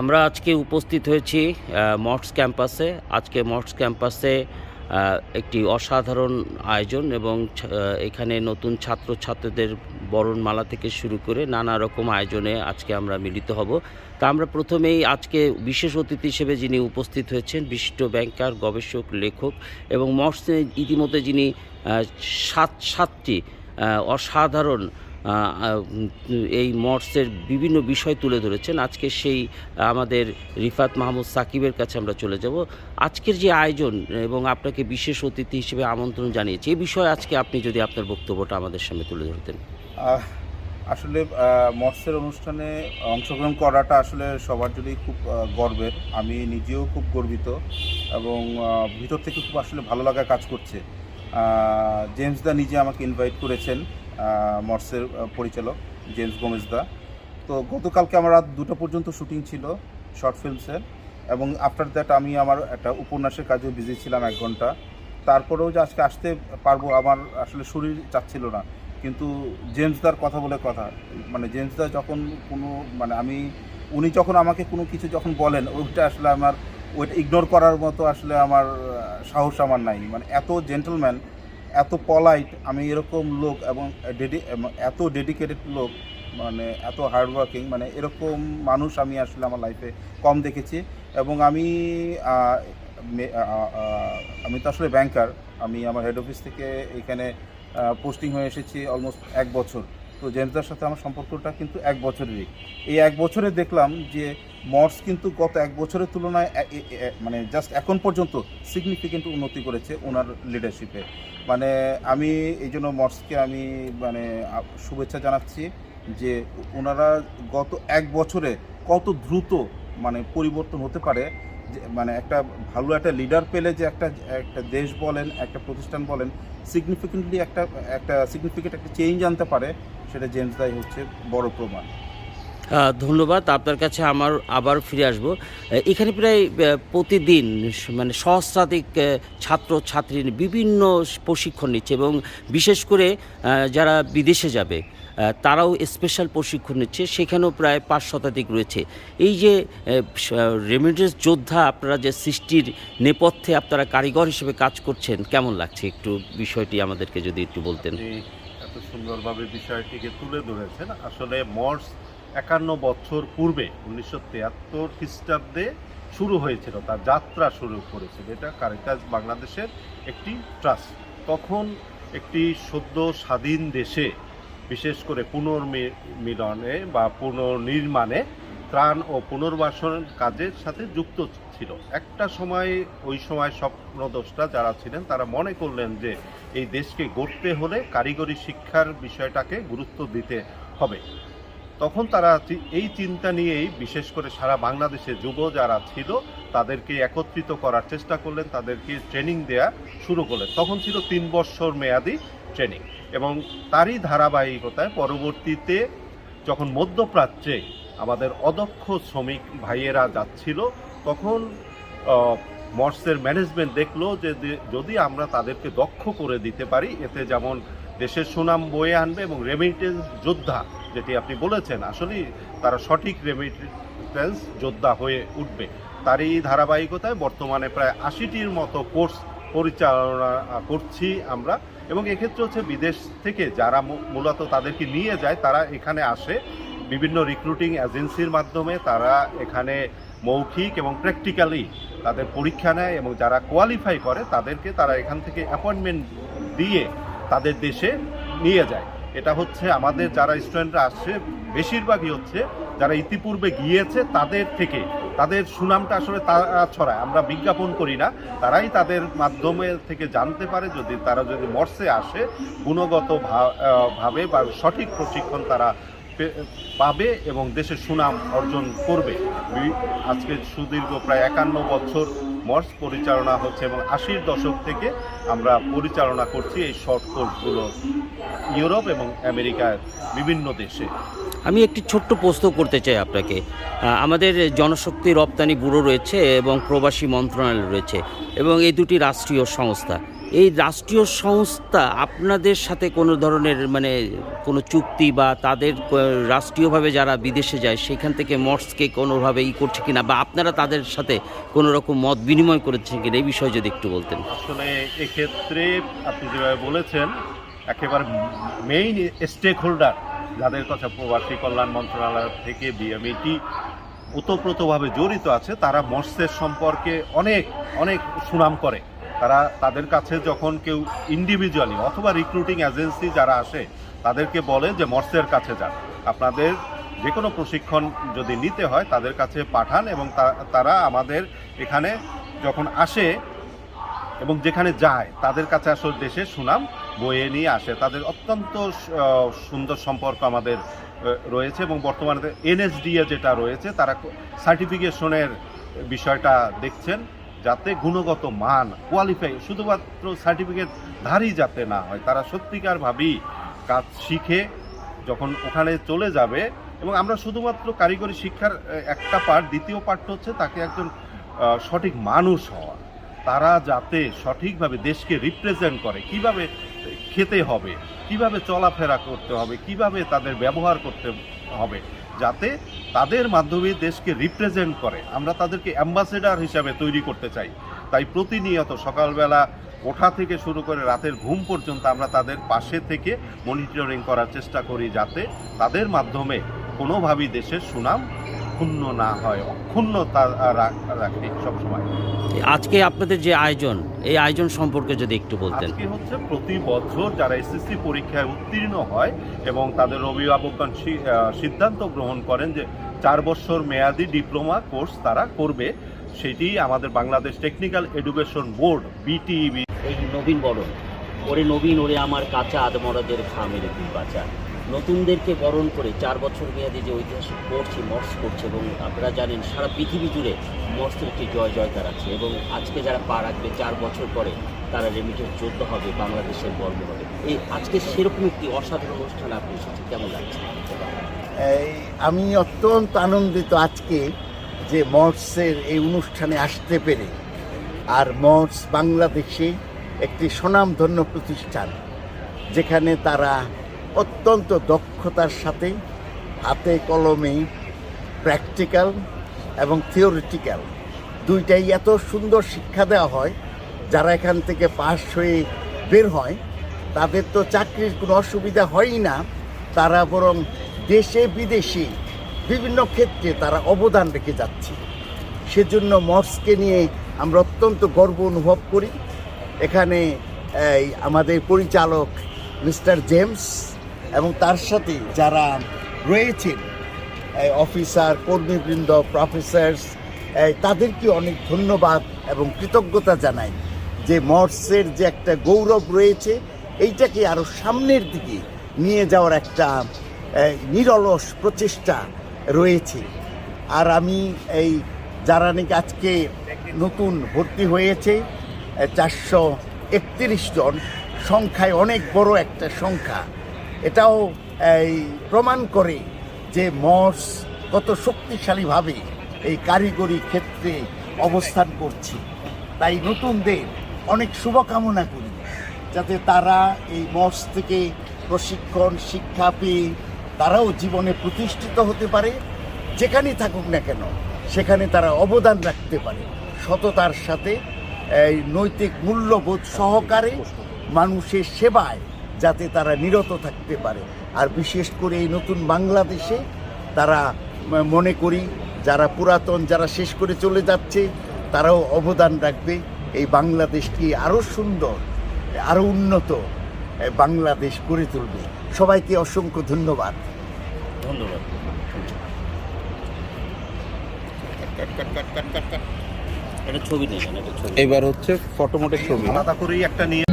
আমরা আজকে উপস্থিত হয়েছি মটস ক্যাম্পাসে। আজকে মটস ক্যাম্পাসে একটি অসাধারণ আয়োজন এবং এখানে নতুন ছাত্রছাত্রীদের বরণমালা থেকে শুরু করে নানা রকম আয়োজনে আজকে আমরা মিলিত হব। তা আমরা প্রথমেই আজকে বিশেষ অতিথি হিসেবে যিনি উপস্থিত হয়েছেন, বিশিষ্ট ব্যাংকার, গবেষক, লেখক এবং মটসে ইতিমধ্যে যিনি সাত, সাতটি অসাধারণ এই মর্সের বিভিন্ন বিষয় তুলে ধরেছেন। আজকে সেই আমাদের রিফাত মাহমুদ সাকিবের কাছে আমরা চলে যাব। আজকের যে আয়োজন এবং আপনাকে বিশেষ অতিথি হিসেবে আমন্ত্রণ জানিয়েছি এই বিষয়ে আজকে আপনি যদি আপনার বক্তব্যটা আমাদের সামনে তুলে ধরতেন। আসলে মৎস্যের অনুষ্ঠানে অংশগ্রহণ করাটা আসলে সবার জন্যই খুব গর্বের। আমি নিজেও খুব গর্বিত এবং ভিতর থেকে খুব আসলে ভালো লাগা কাজ করছে। জেমস দা নিজে আমাকে ইনভাইট করেছেন। আহ, পরিচালক জেমস গোমেজ দা। তো গতকালকে আমার রাত দুটো পর্যন্ত শুটিং ছিল শর্ট ফিল্মসের এবং আফটার দ্যাট আমি আমার একটা উপন্যাসের কাজেও বিজি ছিলাম এক ঘণ্টা। তারপরেও যে আজকে আসতে পারব আমার আসলে শরীর চাচ্ছিল না। কিন্তু জেমসদার কথা বলে কথা মানে জেমসদা যখন কোনো মানে আমি উনি যখন আমাকে কোনো কিছু যখন বলেন ওইটা আসলে আমার ওইটা ইগনোর করার মতো আসলে আমার সাহস আমার নাই। মানে এত জেন্টলম্যান এত পলাইট আমি এরকম লোক এবং ডেডি এত ডেডিকেটেড লোক মানে এত হার্ডওয়ার্কিং মানে এরকম মানুষ আমি আসলে আমার লাইফে কম দেখেছি এবং আমি আমি তো আসলে ব্যাংকার আমি আমার হেড অফিস থেকে এখানে পোস্টিং হয়ে এসেছি অলমোস্ট এক বছর। জেমসদার সাথে আমার সম্পর্কটা কিন্তু এক বছরেরই। এই এক বছরে দেখলাম যে মর্স কিন্তু গত এক বছরের তুলনায় মানে জাস্ট এখন পর্যন্ত সিগনিফিকেন্ট উন্নতি করেছে ওনার লিডারশিপে মানে আমি এই জন্য মর্সকে আমি মানে শুভেচ্ছা জানাচ্ছি যে ওনারা গত এক বছরে কত দ্রুত মানে পরিবর্তন হতে পারে মানে একটা ভালো একটা লিডার পেলে যে একটা একটা দেশ বলেন, একটা প্রতিষ্ঠান বলেন সিগনিফিকেন্টলি একটা একটা সিগনিফিকেন্ট একটা চেঞ্জ আনতে পারে, সেটা জেমস দাই হচ্ছে বড় প্রমাণ। ধন্যবাদ। আপনার কাছে আমার আবার ফিরে আসব। এখানে প্রায় প্রতিদিন মানে সহস্রাধিক ছাত্র ছাত্রী বিভিন্ন প্রশিক্ষণ নিচ্ছে এবং বিশেষ করে যারা বিদেশে যাবে তারাও স্পেশাল প্রশিক্ষণ নিচ্ছে। সেখানেও প্রায় পাঁচ শতাধিক রয়েছে। এই যে রেমিডেন্স যোদ্ধা আপনারা যে সৃষ্টির নেপথ্যে আপনারা কারিগর হিসেবে কাজ করছেন, কেমন লাগছে? একটু বিষয়টি আমাদেরকে যদি একটু বলতেন। এত সুন্দরভাবে বিষয়টিকে তুলে ধরেছেন। আসলে মর্স একান্ন বছর পূর্বে উনিশশো তেয়াত্তর খ্রিস্টাব্দে শুরু হয়েছিল, তার যাত্রা শুরু করেছিল এটা কারিতাস বাংলাদেশের একটি ট্রাস্ট। তখন একটি সদ্য স্বাধীন দেশে, বিশেষ করে পুনর্মিলনে বা পুনর্নির্মাণে ত্রাণ ও পুনর্বাসন কাজের সাথে যুক্ত ছিল। একটা সময়, ওই সময় স্বপ্নদ্রষ্টা যারা ছিলেন, তারা মনে করলেন যে এই দেশকে গড়তে হলে কারিগরি শিক্ষার বিষয়টাকে গুরুত্ব দিতে হবে। তখন তারা এই চিন্তা নিয়েই, বিশেষ করে সারা বাংলাদেশে যুব যারা ছিল, তাদেরকে একত্রিত করার চেষ্টা করলেন, তাদেরকে ট্রেনিং দেয়া শুরু করলেন। তখন ছিল তিন বছর মেয়াদি ট্রেনিং এবং তারই ধারাবাহিকতায় পরবর্তীতে যখন মধ্যপ্রাচ্যে আমাদের অদক্ষ শ্রমিক ভাইয়েরা যাচ্ছিল, তখন মর্সের ম্যানেজমেন্ট দেখল যে যদি আমরা তাদেরকে দক্ষ করে দিতে পারি, এতে যেমন দেশের সুনাম বয়ে আনবে এবং রেমিটেন্স যোদ্ধা যেটি আপনি বলেছেন, আসলেই তারা সঠিক রেমিটেন্স যোদ্ধা হয়ে উঠবে। তার এই ধারাবাহিকতায় বর্তমানে প্রায় আশিটির মতো কোর্স পরিচালনা করছি আমরা এবং এক্ষেত্রে হচ্ছে বিদেশ থেকে যারা মূলত তাদেরকে নিয়ে যায়, তারা এখানে আসে। বিভিন্ন রিক্রুটিং এজেন্সির মাধ্যমে তারা এখানে মৌখিক এবং প্র্যাকটিক্যালি তাদের পরীক্ষা নেয় এবং যারা কোয়ালিফাই করে, তাদেরকে তারা এখান থেকে অ্যাপয়েন্টমেন্ট দিয়ে তাদের দেশে নিয়ে যায়। এটা হচ্ছে আমাদের যারা স্টুডেন্টরা আসছে, বেশিরভাগই হচ্ছে যারা ইতিপূর্বে গিয়েছে তাদের থেকে। তাদের সুনামটা আসলে তারা ছড়ায়। আমরা বিজ্ঞাপন করি না। তারাই তাদের মাধ্যমে থেকে জানতে পারে যদি তারা যদি মর্সে আসে, গুণগত ভাবে বা সঠিক প্রশিক্ষণ তারা পাবে এবং দেশের সুনাম অর্জন করবে। আজকে সুদীর্ঘ প্রায় একান্ন বছর মর্স পরিচালনা হচ্ছে এবং আশির দশক থেকে আমরা পরিচালনা করছি এই শর্ট কোর্সগুলো ইউরোপ এবং আমেরিকার বিভিন্ন দেশে। আমি একটি ছোট্ট প্রশ্ন করতে চাই আপনাকে। আমাদের জনশক্তি রপ্তানি ব্যুরো রয়েছে এবং প্রবাসী মন্ত্রণালয় রয়েছে এবং এই দুটি রাষ্ট্রীয় সংস্থা। এই রাষ্ট্রীয় সংস্থা আপনাদের সাথে কোনো ধরনের মানে কোনো চুক্তি বা তাদের রাষ্ট্রীয়ভাবে যারা বিদেশে যায়, সেখান থেকে মর্সকে কোনোভাবে ই করছে কিনা বা আপনারা তাদের সাথে কোনো রকম মত বিনিময় করেছেন কিনা? এই বিষয়ে যদি একটু বলতেন। আসলে এক্ষেত্রে আপনি যেভাবে বলেছেন, একেবারে মেইন স্টেক হোল্ডার যাদের কথা প্রবাসী কল্যাণ মন্ত্রণালয় থেকে বিএমইটি ওতপ্রোতভাবে জড়িত আছে, তারা মৎস্যের সম্পর্কে অনেক অনেক সুনাম করে। তারা তাদের কাছে যখন কেউ ইন্ডিভিজুয়ালি অথবা রিক্রুটিং এজেন্সি যারা আসে, তাদেরকে বলে যে মৎস্যের কাছে যান। আপনাদের যে কোনো প্রশিক্ষণ যদি নিতে হয়, তাদের কাছে পাঠান এবং তারা আমাদের এখানে যখন আসে এবং যেখানে যায়, তাদের কাছে আসলে দেশে সুনাম বয়ে নিয়ে আসে। তাদের অত্যন্ত সুন্দর সম্পর্ক আমাদের রয়েছে এবং বর্তমানে এনএসডিএ যেটা রয়েছে, তারা সার্টিফিকেশনের বিষয়টা দেখছেন। যাতে গুণগত মান কোয়ালিফাই শুধুমাত্র সার্টিফিকেট ধারী যাতে না হয়, তারা সত্যিকারভাবেই কাজ শিখে যখন ওখানে চলে যাবে এবং আমরা শুধুমাত্র কারিগরি শিক্ষার একটা পার্ট দ্বিতীয় পার্ট হচ্ছে তাকে একজন সঠিক মানুষ হওয়া। তারা যাতে সঠিকভাবে দেশকে রিপ্রেজেন্ট করে, কীভাবে খেতে হবে, কীভাবে চলাফেরা করতে হবে, কীভাবে তাদের ব্যবহার করতে হবে, যাতে তাদের মাধ্যমে দেশকে রিপ্রেজেন্ট করে। আমরা তাদেরকে অ্যাম্বাসেডার হিসাবে তৈরি করতে চাই। তাই প্রতিনিয়ত সকালবেলা ওঠা থেকে শুরু করে রাতের ঘুম পর্যন্ত আমরা তাদের পাশে থেকে মনিটরিং করার চেষ্টা করি, যাতে তাদের মাধ্যমে কোনোভাবেই দেশের সুনাম ক্ষুণ্ণ না হয় অক্ষুণ্ণ তা রাখে সবসময় আজকে আপনাদের যে আয়োজন এই আয়োজন সম্পর্কে যদি একটু বলতেন। আজকে হচ্ছে প্রতি বছর যারা এসএসসি পরীক্ষায় উত্তীর্ণ হয় এবং তাদের অভিভাবকগণ সিদ্ধান্ত গ্রহণ করেন যে চার বছর মেয়াদি ডিপ্লোমা কোর্স তারা করবে সেটি আমাদের Bangladesh technical education board BTEB এই নবীন বরণ ওরে নবীন ওরে আমার কাঁচা আদমরাদের খামের দুই বাঁচা নতুনদেরকে বরণ করে চার বছর মেয়াদী যে ঐতিহাসিক করছে মর্স করছে এবং আপনারা জানেন সারা পৃথিবী জুড়ে মর্সের একটি জয় জয়কার আছে এবং আজকে যারা পা রাখবে চার বছর পরে, তারা রেমিটেন্স যোদ্ধ হবে, বাংলাদেশের গর্ব হবে। এই আজকে সেরকম একটি অসাধারণ অনুষ্ঠান আপনি এসেছেন, কেমন লাগছে? আমি অত্যন্ত আনন্দিত আজকে যে মর্সের এই অনুষ্ঠানে আসতে পেরে। আর মর্স বাংলাদেশে একটি সুনামধন্য প্রতিষ্ঠান, যেখানে তারা অত্যন্ত দক্ষতার সাথে হাতে কলমে প্র্যাকটিক্যাল এবং থিওরিটিক্যাল দুইটাই এত সুন্দর শিক্ষা দেওয়া হয়, যারা এখান থেকে পাশ হয়ে বের হয়, তাদের তো চাকরির কোনো অসুবিধা হয়ই না। তারা বরং দেশে বিদেশে বিভিন্ন ক্ষেত্রে তারা অবদান রেখে যাচ্ছে। সেজন্য মর্সকে নিয়ে আমরা অত্যন্ত গর্ব অনুভব করি। এখানে আমাদের পরিচালক মিস্টার জেমস এবং তার সাথে যারা রয়েছেন অফিসার, কর্মীবৃন্দ, প্রফেসর্স তাদেরকে অনেক ধন্যবাদ এবং কৃতজ্ঞতা জানাই যে মর্সের যে একটা গৌরব রয়েছে, এইটাকে আরও সামনের দিকে নিয়ে যাওয়ার একটা নিরলস প্রচেষ্টা রয়েছে। আর আমি এই, যারা নাকি আজকে নতুন ভর্তি হয়েছে চারশো একত্রিশ জন, সংখ্যায় অনেক বড় একটা সংখ্যা। এটাও এই প্রমাণ করে যে মর্স কত শক্তিশালীভাবে এই কারিগরি ক্ষেত্রে অবস্থান করছে। তাই নতুনদের অনেক শুভকামনা করি, যাতে তারা এই মর্স থেকে প্রশিক্ষণ, শিক্ষা পেয়ে তারাও জীবনে প্রতিষ্ঠিত হতে পারে, যেখানেই থাকুক না কেন, সেখানে তারা অবদান রাখতে পারে। সততার সাথে এই নৈতিক মূল্যবোধ সহকারে মানুষের সেবায় যাতে তারা নিরত থাকতে পারে। আর বিশেষ করে এই নতুন বাংলাদেশে তারা মনে করি যারা পুরাতন যারা শেষ করে চলে যাচ্ছে তারাও অবদান রাখবে। এই বাংলাদেশকে আরও সুন্দর আরও উন্নত বাংলাদেশ গড়ে তুলবে। সবাইকে অসংখ্য ধন্যবাদ। ধন্যবাদ। এবার হচ্ছে ফটো মোডের ছবি। আলাদা করেই একটা নিয়ে